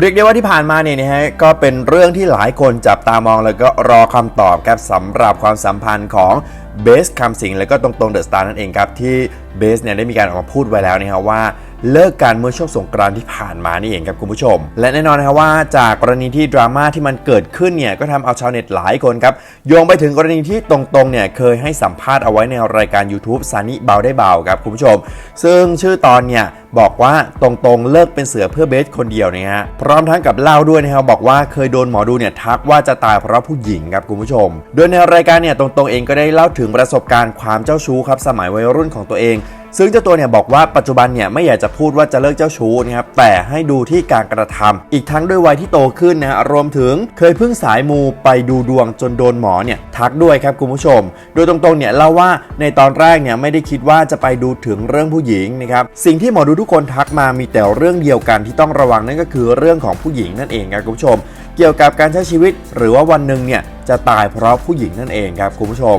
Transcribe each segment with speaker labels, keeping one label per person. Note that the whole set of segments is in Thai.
Speaker 1: เรียกได้ว่าที่ผ่านมาเนี่ยนะฮะก็เป็นเรื่องที่หลายคนจับตามองแล้วก็รอคำตอบครับสำหรับความสัมพันธ์ของเบสคำสิงแล้วก็ตรงๆเดอะสตาร์นั่นเองครับที่เบสเนี่ยได้มีการออกมาพูดไว้แล้วนะครับว่า เลิกกันเมื่อช่วงสงกรานต์ที่ผ่านมานี่เองครับคุณผู้ชม และแน่นอนนะครับว่าจากกรณีที่ดราม่าที่มันเกิดขึ้นเนี่ยก็ทำเอาชาวเน็ตหลายคนครับโยงไปถึงกรณีที่ตรงๆเนี่ยเคยให้สัมภาษณ์เอาไว้ในรายการ YouTube ซานิเบาได้เบาครับคุณผู้ชม ซึ่งชื่อตอนเนี่ยบอกว่าตรงๆเลิกเป็นเสือเพื่อเบสคนเดียวนะฮะพร้อมทั้งกับเล่าด้วยนะครับบอกว่าเคยโดนหมอดูเนี่ยทักว่าจะตายเพราะผู้หญิงครับคุณผู้ชม โดยในรายการเนี่ยตรงๆเองก็ได้เล่าถึงประสบการณ์ความเจ้าชู้ครับสมัยวัยรุ่นของตัวเอง ซึ่งเจ้าตัวเนี่ยบอกว่าปัจจุบันเนี่ยไม่อยากจะพูดว่าจะเลิกเจ้าชู้นะครับแต่ให้ดูที่การกระทำอีกทั้งด้วยวัยที่โตขึ้นนะฮะรวมถึงเคยพึ่งสายมูไปดูดวงจนโดนหมอเนี่ยทักด้วยครับคุณผู้ชม โดยตรงๆเนี่ยเล่าว่าในตอนแรกเนี่ยไม่ได้คิดว่าจะไปดูถึงเรื่องผู้หญิงนะครับสิ่งที่หมอดูทุกคนทักมามีแต่เรื่องเดียวกันที่ต้องระวังนั่นก็คือเรื่องของผู้หญิงนั่นเองครับคุณผู้ชม เกี่ยวกับการใช้ชีวิต หรือว่าวันหนึ่งเนี่ยจะตายเพราะผู้หญิงนั่นเองครับคุณผู้ชม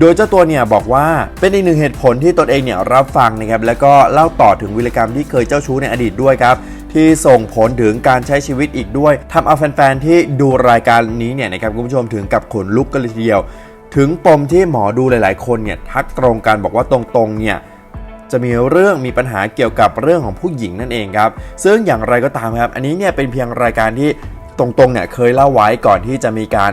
Speaker 1: โดยเจ้าตัวเนี่ยบอกว่าเป็นอีกหนึ่งเหตุผลที่ตนเองเนี่ยรับฟังนะครับแล้วก็เล่าต่อถึงวิรกรรมที่เคยเจ้าชู้ในอดีตด้วยครับที่ส่งผลถึงการใช้ชีวิตอีกด้วยทำเอาแฟนๆที่ดูรายการนี้เนี่ยนะครับคุณผู้ชมถึงกับขนลุกกันเลยทีเดียว ถึงปมที่หมอดูหลาย ๆ คนเนี่ยทักตรงกันบอกว่าตรงๆเนี่ยจะมีเรื่องมีปัญหาเกี่ยวกับเรื่องของผู้หญิงนั่นเองครับ ซึ่งอย่างไรก็ตามครับ อันนี้เนี่ยเป็นเพียงรายการที่ตรงๆเนี่ยเคยเล่าไว้ก่อนที่จะมีการ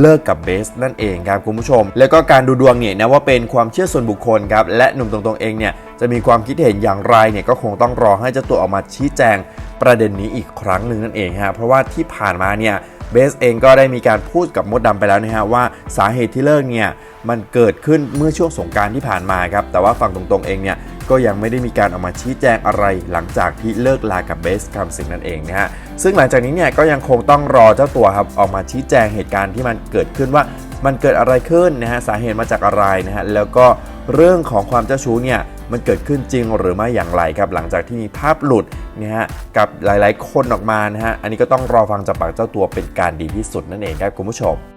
Speaker 1: เลิกกับเบสนั่นเองครับคุณผู้ชม แล้วก็การดูดวงเนี่ยนะว่าเป็นความเชื่อส่วนบุคคลครับและหนุ่มตรงๆเองเนี่ยจะมีความคิดเห็นอย่างไรเนี่ยก็คงต้องรอให้เจ้าตัวออกมาชี้แจงประเด็นนี้อีกครั้งหนึ่งนั่นเองฮะเพราะว่าที่ผ่านมาเนี่ยเบสเองก็ได้มีการพูดกับมดดำไปแล้วนะฮะว่าสาเหตุที่เลิกเนี่ยมันเกิดขึ้นเมื่อช่วงสงการที่ผ่านมาครับแต่ว่าฝั่งตรงๆเองเนี่ย ก็ยังไม่ได้มีการออกมาชี้แจงอะไรหลังจากที่เลิกลากับเบสคำสิงนั่นเองนะฮะซึ่งหลังจากนี้เนี่ยก็ยังคงต้องรอเจ้าตัวครับออกมาชี้แจงเหตุการณ์ที่มันเกิดขึ้นว่ามันเกิดอะไรขึ้นนะฮะสาเหตุมาจากอะไรนะฮะแล้วก็เรื่องของความเจ้าชู้เนี่ยมันเกิดขึ้นจริงหรือไม่อย่างไรครับหลังจากที่มีภาพหลุดนะฮะกับหลายๆ คนออกมานะฮะอันนี้ก็ต้องรอฟังจากปากเจ้าตัวเป็นการดีที่สุดนั่นเองครับคุณผู้ชม